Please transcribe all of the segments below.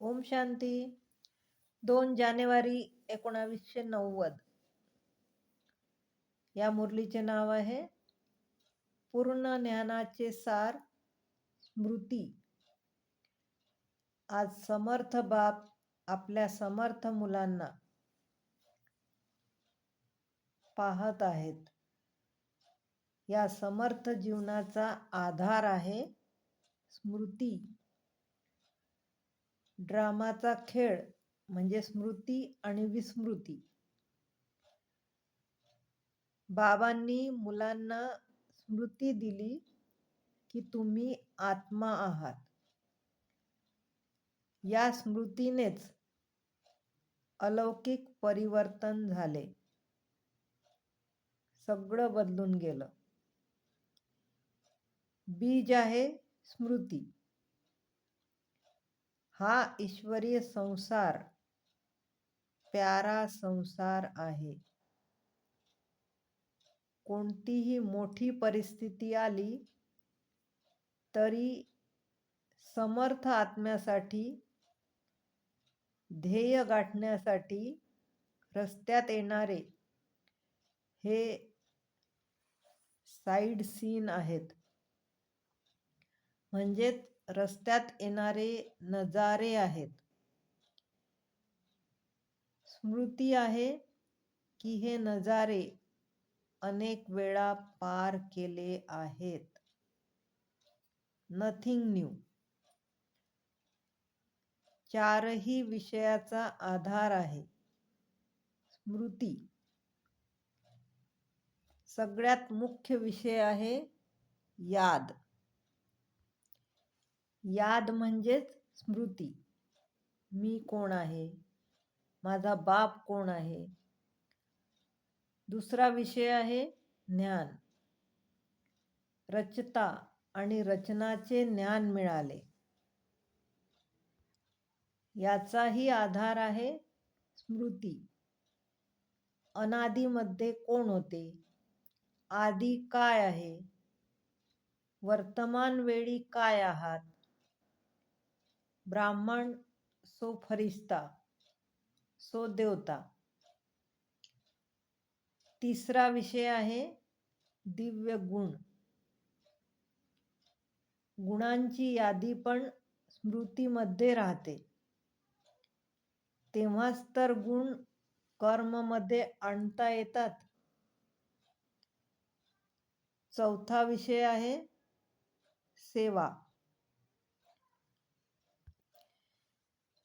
ओम शांती. दोन जानेवारी एकोणावीसशे नव्वद. या मुरलीचे नाव आहे पूर्ण ज्ञानाचे सार स्मृती. आज समर्थ बाप आपल्या समर्थ मुलांना पाहत आहेत. या समर्थ जीवनाचा आधार आहे स्मृती. ड्रामाचा खेळ म्हणजे स्मृती आणि विस्मृती. बाबांनी मुलांना स्मृती दिली की तुम्ही आत्मा आहात. या स्मृतीनेच अलौकिक परिवर्तन झाले. सगळं बदलून गेलं. बीज आहे स्मृती. हा ईश्वरीय संसार प्यारा संसार आहे. कोणतीही मोठी परिस्थिती आली तरी समर्थ आत्म्यासाठी ध्येय गाठण्यासाठी रस्त्यात येणारे हे साईड सीन आहेत. म्हणजेच रस्त्यात येणारे नजारे आहेत. स्मृती आहे की हे नजारे अनेक वेळा पार केले आहेत. नथिंग न्यू चारही विषयाचा आधार आहे. स्मृती. सगळ्यात मुख्य विषय आहे याद. याद म्हणजेच स्मृती. मी कोण आहे? माझा बाप कोण आहे? दुसरा विषय आहे ज्ञान. रचता आणि रचनाचे ज्ञान मिळाले. याचाही आधार आहे स्मृती. अनादीमध्ये कोण होते? आधी काय आहे? वर्तमान वेळी काय आहात? ब्राह्मण सो फरिश्ता सो देवता. तिसरा विषय आहे दिव्य गुण. गुणांची यादी पण स्मृतीमध्ये राहते. तेव्हाच तर गुण कर्ममध्ये आणता येतात. चौथा विषय आहे सेवा.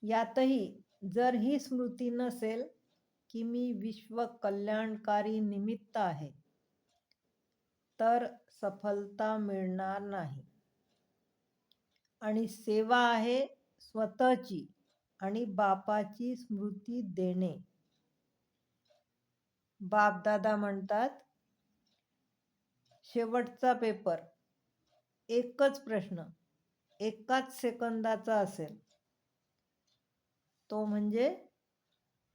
यातही जर ही स्मृती नसेल की मी विश्व कल्याणकारी निमित्त आहे तर सफलता मिळणार नाही. आणि सेवा आहे स्वतःची आणि बापाची स्मृती देणे. बापदादा म्हणतात शेवटचा पेपर एकच प्रश्न एकाच सेकंदाचा असेल. तो म्हणजे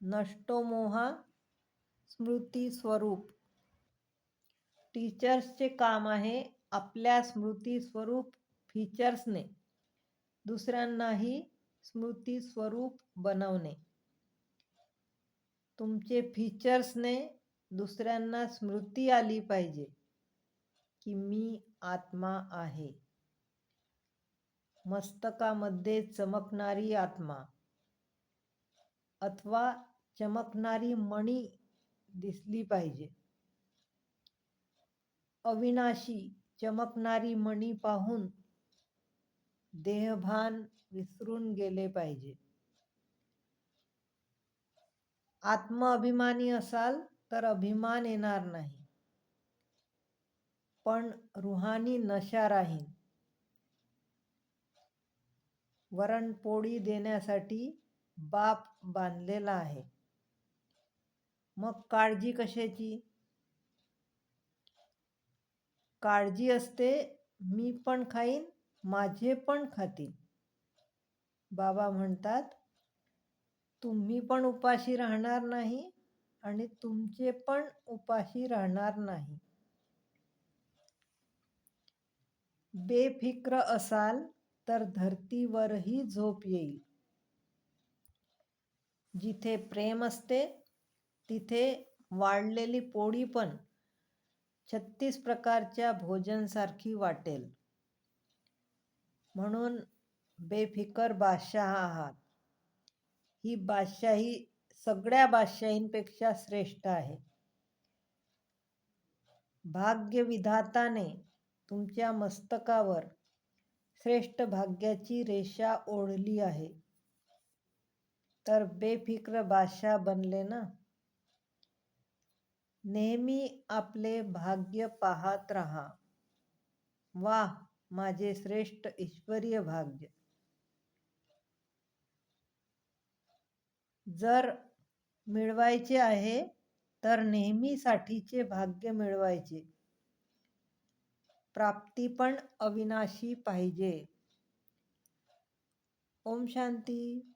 नष्टोमोहा स्मृती स्वरूप. टीचर्सचे काम आहे आपल्या स्मृती स्वरूप फीचर्सने दुसऱ्यांनाही स्मृती स्वरूप बनवणे. तुमचे फीचर्सने दुसऱ्यांना स्मृती आली पाहिजे की मी आत्मा आहे. मस्तकामध्ये चमकणारी आत्मा. अथवा चमकणारी मणी दिसली पाहिजे. अविनाशी चमकणारी मणी पाहून देहभान विसरून गेले पाहिजे. आत्मअभिमानी असाल तर अभिमान येणार नाही. पण रुहानी नशा राहीन. वरणपोळी देण्यासाठी बाप बांधलेला आहे. मग काळजी कशाची? काळजी असते मी पण खाईन माझे पण खातील. बाबा म्हणतात तुम्ही पण उपाशी राहणार नाही आणि तुमचे पण उपाशी राहणार नाही. बेफिक्र असाल तर धरतीवरही झोप येईल. जिथे प्रेम असते तिथे वाढलेली पोळी पण छत्तीस प्रकारच्या भोजनसारखी वाटेल. म्हणून बेफिकर बादशाह आहात. ही बादशाही सगळ्या बादशाहींपेक्षा श्रेष्ठ आहे. भाग्यविधाताने तुमच्या मस्तकावर श्रेष्ठ भाग्याची रेषा ओढली आहे. तर बेफिक्र बादशाह बनले ना? नेहमी आपले भाग्य पाहत राहा. वा माझे श्रेष्ठ ईश्वरीय भाग्य. जर मिळवायचे आहे तर नेहमीसाठीचे भाग्य मिळवायचे. प्राप्ती पण अविनाशी पाहिजे. ओम शांती.